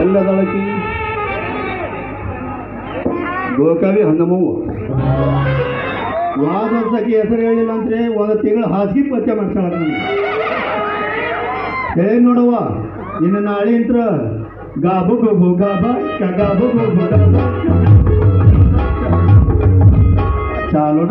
ಎಲ್ಲದಳಕಿ ಗೋಕಾವಿ ಹನ್ನಮವ್ವ ವಾದ ವರ್ಷಕ್ಕೆ ಹೆಸರು ಹೇಳಿಲ್ಲ ಅಂದ್ರೆ ಒಂದು ತಿಂಗಳು ಹಾಸಿಗೆ ಪತ್ತೆ ನನಗೆ ಹೇಳಿ ನೋಡವ್ವ ಇನ್ನು ನಾಳೆ ಇಂತ್ರ ಗಾಬು ಗೋಬು ಗಾಬ ಗಾಬು ಗೋಬು ಗಾಬ ಚಾಲೋಣ.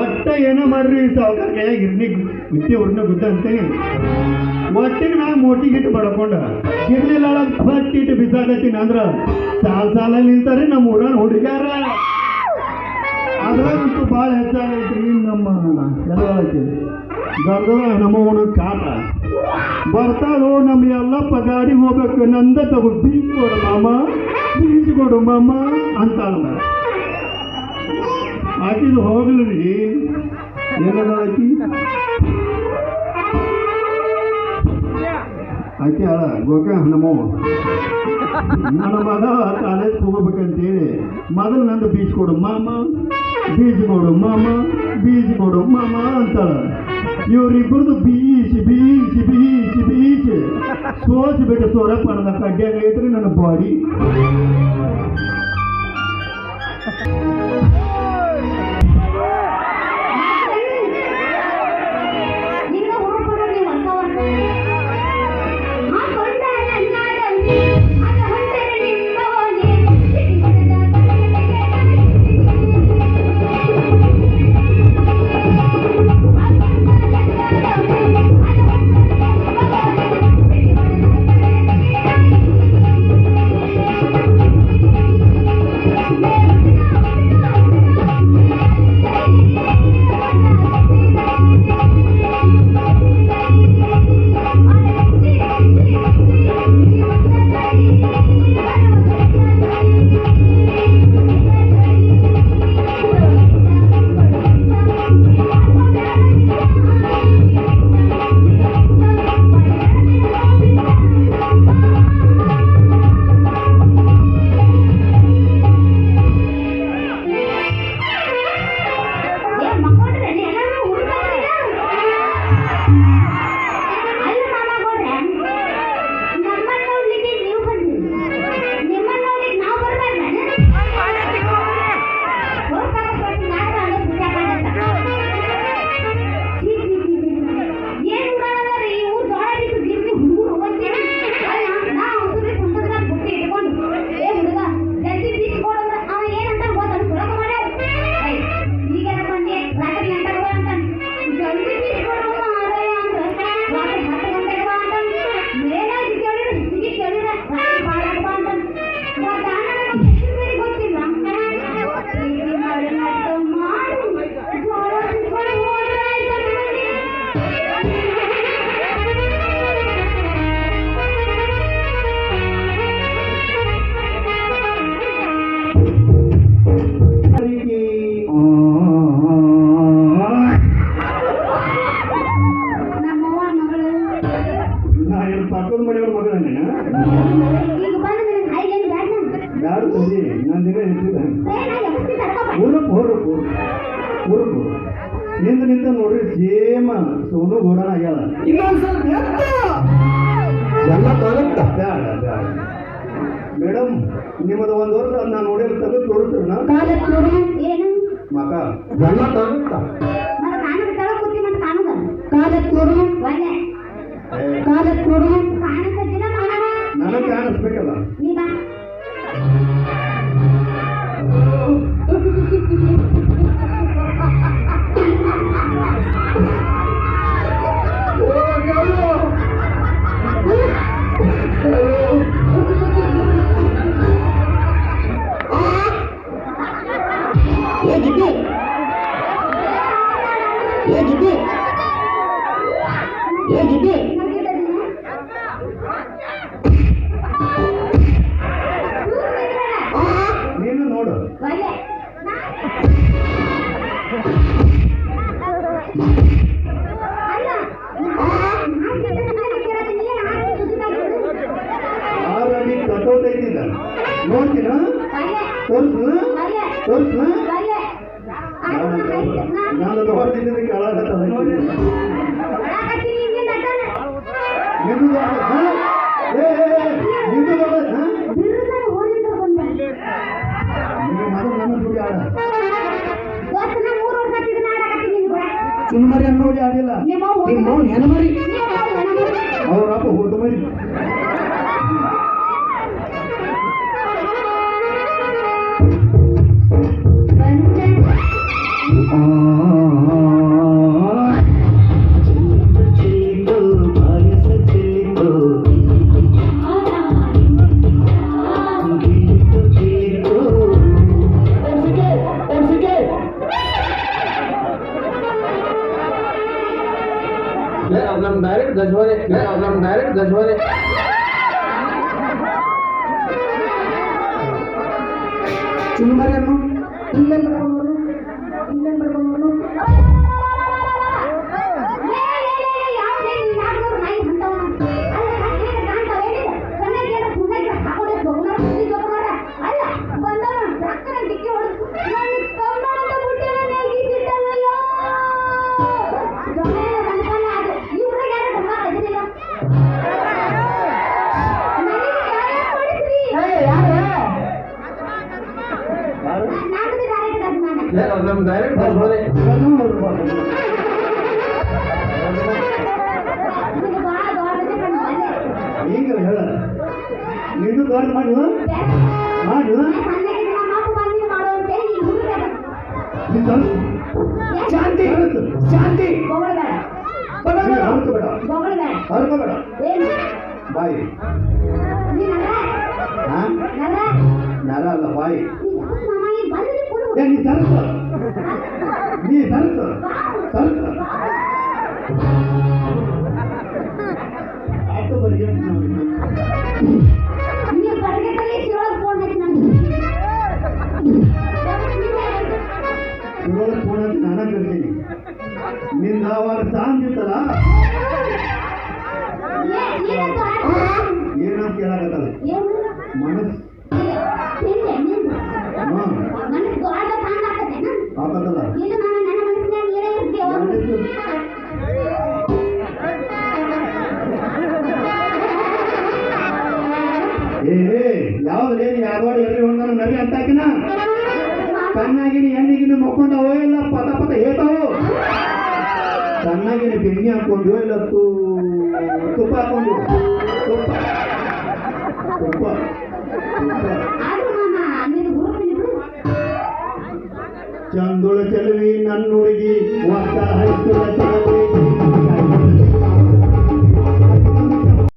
ಒಟ್ಟ ಏನೋ ಮಾಡ್ರಿ, ಸಾವುಕಾರ ಕೈಯಾಗ ಇರ್ನಿ ಗುತ್ತಿ ಉರ್ನ ಗುದ್ದ ಅಂತೇಳಿ ಮ್ಯಾಲ ಮೋಟಿ ಗಿಟ್ಟು ಬಡ್ಕೊಂಡ. ಇರ್ಲಿಲ್ಲ ಫಸ್ಟ್ ಇಟ್ಟು ಬಿಸಾಕತ್ತೀನಿ ಅಂದ್ರ, ಸಾಲ ಸಾಲ ನಿಲ್ತಾರೆ ನಮ್ಮ ಊರನ್ನ ಹುಡುಗ್ಯಾರ. ಅದ್ರಂತೂ ಭಾಳ ಹೆಚ್ಚಾಗೈತ್ರಿ ನಮ್ಮ ಎಲ್ಲಕ್ಕೆ ಗರ್ದವ ನಮ್ಮ ಒಂದು ಕಾಟ. ಬರ್ತಾಳು ನಮ್ಮ ಎಲ್ಲ ಪಗಾಡಿ ಹೋಗ್ಬೇಕು, ನಂದ ತಗೋ ಬೀಜ ಕೊಡು ಮಾಮ, ಬೀಜ ಕೊಡು ಮಾಮ ಅಂತಾಳ ಆಕಿದು ಹೋಗ್ಲಿ ರೀ ಏನದ ಆಕಿ ಅಳ ಗೋಕ ನಮ್ಮವ್ವ ನನ್ನ ಮಗ ಕಾಲೇಜ್ ಹೋಗ್ಬೇಕಂತೇಳಿ, ಮೊದಲು ನಂದು ಬೀಚ್ ಕೊಡು, ಮಾಮ. ಬೀಚ್ ಕೊಡು, ಮಾಮ. ಬೀಚ್ ಕೊಡು, ಮಾಮ ಅಂತಾಳ. ಇವರಿಬ್ಬರದು ಬೀಸಿ ಬೀಸಿ ಬೀಸಿ ಬೀಸಿ ಸೋಸಿ ಬಿಟ್ಟು ಸೋರ ನನ್ನ ಕಡ್ಡಿಯಾಗ ಐತ್ರಿ ನನ್ನ ಬಾಡಿ. ತಂದಿ ನಾನು ದಿನ ಇರ್ತಿದ್ದ ಏ, ನಾ ಎಬ್ಬಿಸಿ ತಡ್ಕೊಬಾ. ಊರಪ್ ಊರಪ್ ಊರಪ್ನಿಂದ ನಿಂತ ನೋಡ್ರಿ ಸೇಮ ಸೋನು ಗೋಡನ ಆಗ್ಯಾಳ. ಇನ್ನೊಂದ್ ಸ್ವಲ್ಪ ಎಲ್ಲ ಬರುತ್ತ ಬ್ಯಾಡ ಬ್ಯಾಡ. ಮೇಡಮ್ ನಿಮ್ಮದು ಒಂದು ವರ್ಷ ನಾನು ನೋಡಿ ನೋಡು. ಏನು? ಮಕ ಎಲ್ಲ ಬರುತ್ತ ನನಗೆ ಕಾಣದ ಏ ಗಿಡ್ಡಿ ಏ ಗಿಡ್ಡಿ ಅನ್ನೋ ನೋಡಿ ಆಡಿಲ್ಲ. ನಿಮ್ಮ ಹೆಣ್ಮರಿ ಅವ್ರ ಅಪ್ಪ ಹೋದ ಮರಿ. ನಮ್ ಡೈರೆಕ್ಟ್ ಗಜವಾನೆ ನಮ್ ಡೈರೆಕ್ಟ್ ಗಜವಾನೆ ಚುನ್ಮರಿ ಅನ್ನೋ ಯಾರು ನಮ್ ಡೈರೆಕ್ಟ್ ಈಗ ಹೇಳ ನಿಂದು ದೊಡ್ಡ ಮಾಡು ಮಾಡು. ಶಾಂತಿ. ಶಾಂತಿ. ನೀನ್ ಹರ್ಕೋಬೇಡ. ಹರ್ಕೋಬೇಡ. ಬಾಯಿ. ಹಾ? ನರ ಅಲ್ಲ ಬಾಯಿ. ಏ ನೀ ತರ್ಸು? ನೀ ತರ್ಸು? ತರ್ಸು? ಆಟೋ ಬರ್ಗೆ ನೀವು ಶಿವಳಗ್ ಫೋನ್ ಹಚ್ಚಿ ನಾನು ಕರ್ತೀನಿ. ನಿಂದ ಅವರ ಸಾಂದಿತ್ತಲ್ಲ ಏನಂತ ಕೇಳಾಕತ್ತಲ್ಲ ಮನಸ್ಸು ಯಾವ್ದು ಎಲ್ಲಿ ಒಂದನ ನರಿ ಅಂತಾಕಿನ ಕಣ್ಣಾಗಿನ ಎಣ್ಣಿಗಿನ ಮಕ್ಕೊಂಡವೋ ಇಲ್ಲ ಪದ ಪದ ಹೇಳ್ತಾವು. ಕಣ್ಣಾಗಿನ ಬೆಣ್ಣೆ ಹಾಕೊಂಡು ಇಲ್ಲ ತುಪ್ಪ ಹಾಕೊಂಡು. ತುಪ್ಪ. ತುಪ್ಪ. ಚಂದುಳ ಚೆಲುವಿ ನನ್ನ ಹುಡುಗಿ ಒತ್ತ ಹೈಸ್ಕೂಲ